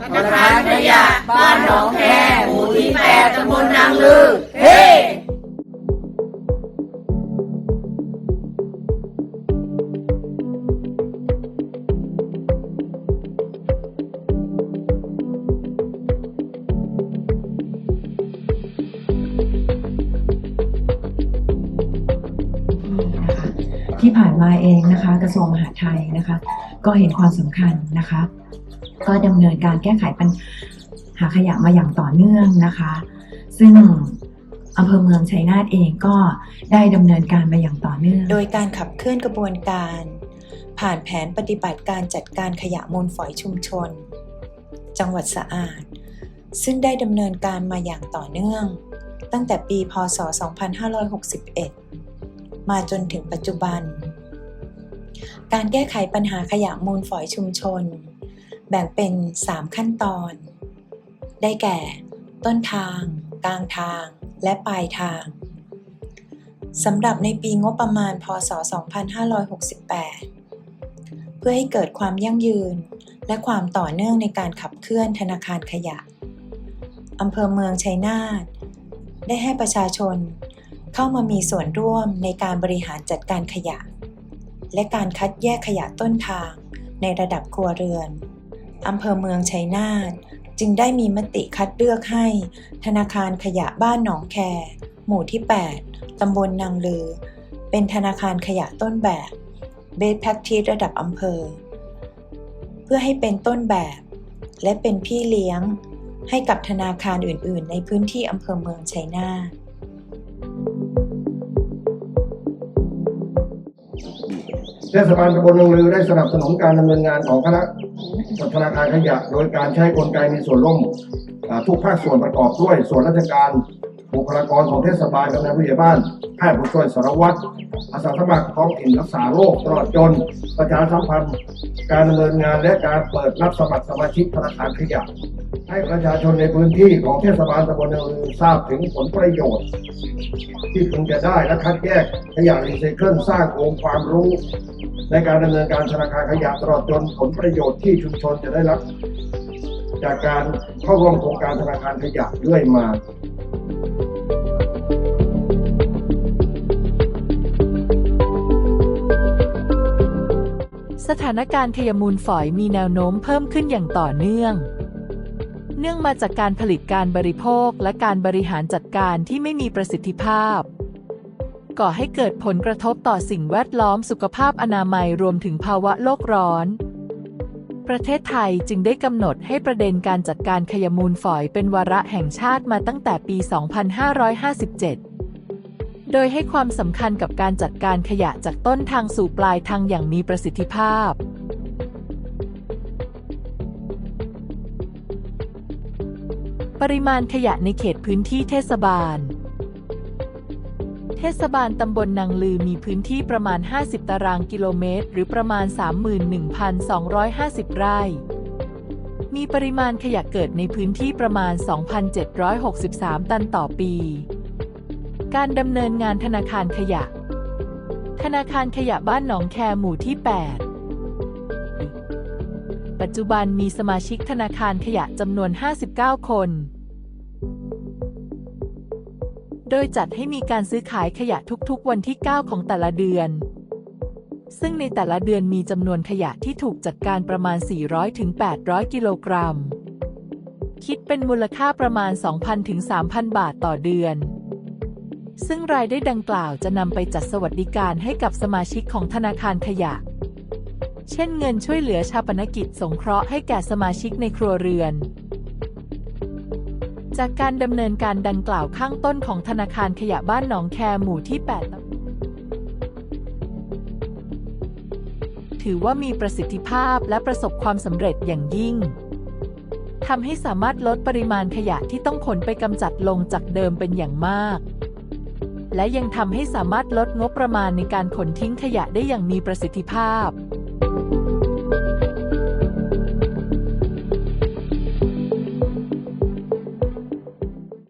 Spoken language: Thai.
ธนาคารขยะบ้านหนองแค ที่ผ่านมาเองนะคะ กระทรวงมหาดไทยนะคะ ก็เห็นความสำคัญนะคะ ก็ดำเนินการแก้ไขปัญหาขยะมาอย่างต่อเนื่องนะคะ ซึ่งอำเภอเมืองชัยนาทเองก็ได้ดำเนินการมาอย่างต่อเนื่อง โดยการขับเคลื่อนกระบวนการ ผ่านแผนปฏิบัติการจัดการขยะมูลฝอยชุมชน จังหวัดสะอาด ซึ่งได้ดำเนินการมาอย่างต่อเนื่อง ตั้งแต่ปีพศ 2561 มาจนถึงปัจจุบัน การแก้ไขปัญหาขยะมูลฝอยชุมชน แบ่งเป็น 3 ขั้นตอน ได้แก่ ต้นทาง กลางทาง และปลายทางสำหรับในปีงบประมาณ พศ 2568 เพื่อให้เกิดความยั่งยืน และความต่อเนื่องในการขับเคลื่อนธนาคารขยะอำเภอเมืองชัยนาท ได้ให้ประชาชน เข้ามามีส่วนร่วมในการบริหารจัดการขยะ และการคัดแยกขยะต้นทางในระดับครัวเรือน อำเภอเมืองชัยนาทจึงได้มีมติคัดเลือกให้ ธนาคารขยะบ้านหนองแค หมู่ที่ 8 ตำบลนางลือ เป็นธนาคารขยะต้นแบบ b e s t Practice ระดับอำเภอ เพื่อให้เป็นต้นแบบ และเป็นพี่เลี้ยง ให้กับธนาคารอื่น ๆ ในพื้นที่อำเภอเมืองชัยนาท เทศบาลตำบลนงลือได้สนับสนุนการดำเนินงานของคณะธนาคารขยะ โดยการใช้กลไกมีส่วนร่วมทุกภาคส่วนประกอบด้วย ส่วนราชการบุคลากรของเทศบาลกำนันผู้ใหญ่บ้านแพทย์ผู้ช่วยสารวัตรอาสาสมัครท้องถิ่นรักษาโรคตลอดจนประชาสัมพันธ์ การดำเนินงานและการเปิดรับสมัครสมาชิกธนาคารขยะ ให้ประชาชนในพื้นที่ของเทศบาลตำบลนงลือทราบถึงผลประโยชน์ ที่พึงจะได้และคัดแยกขยะรีไซเคิลสร้างองค์ความรู้ ในการดำเนินการธนาคารขยะตลอดจนผลประโยชน์ที่ชุมชนจะได้รับ จากการเข้าร่วมโครงการธนาคารขยะเรื่อยมาสถานการณ์ขยะมูลฝอยมีแนวโน้มเพิ่มขึ้นอย่างต่อเนื่อง เนื่องมาจากการผลิตการบริโภคและการบริหารจัดการที่ไม่มีประสิทธิภาพ ก่อให้เกิดผลกระทบต่อสิ่งแวดล้อมสุขภาพอนามัยรวมถึงภาวะโลกร้อน ประเทศไทยจึงได้กำหนดให้ประเด็นการจัดการขยะมูลฝอยเป็นวาระแห่งชาติมาตั้งแต่ปี 2557โดยให้ความสำคัญกับการจัดการขยะจากต้นทางสู่ปลายทางอย่างมีประสิทธิภาพ ปริมาณขยะในเขตพื้นที่เทศบาล เทศบาลตำบลนางลือมีพื้นที่ประมาณ 50 ตารางกิโลเมตร หรือประมาณ 31,250 ไร่ มีปริมาณขยะเกิดในพื้นที่ประมาณ 2,763 ตันต่อปี การดำเนินงานธนาคารขยะ ธนาคารขยะบ้านหนองแคหมู่ที่ 8ปัจจุบันมีสมาชิกธนาคารขยะจำนวน 59 คน โดยจัดให้มีการซื้อขายขยะทุกๆ วันที่ 9 ของแต่ละเดือน ซึ่งในแต่ละเดือนมีจำนวนขยะที่ถูกจัดการประมาณ 400ถึง800 กิโลกรัม คิดเป็นมูลค่าประมาณ 2,000ถึง3,000 บาทต่อเดือน ซึ่งรายได้ดังกล่าวจะนำไปจัดสวัสดิการให้กับสมาชิกของธนาคารขยะ เช่นเงินช่วยเหลือชาปนกิจสงเคราะห์ให้แก่สมาชิกในครัวเรือน จากการดำเนินการดังกล่าวข้างต้นของธนาคารขยะบ้านหนองแคหมู่ที่ 8 ถือว่ามีประสิทธิภาพและประสบความสำเร็จอย่างยิ่งทำให้สามารถลดปริมาณขยะที่ต้องขนไปกำจัดลงจากเดิมเป็นอย่างมาก และยังทำให้สามารถลดงบประมาณในการขนทิ้งขยะได้อย่างมีประสิทธิภาพ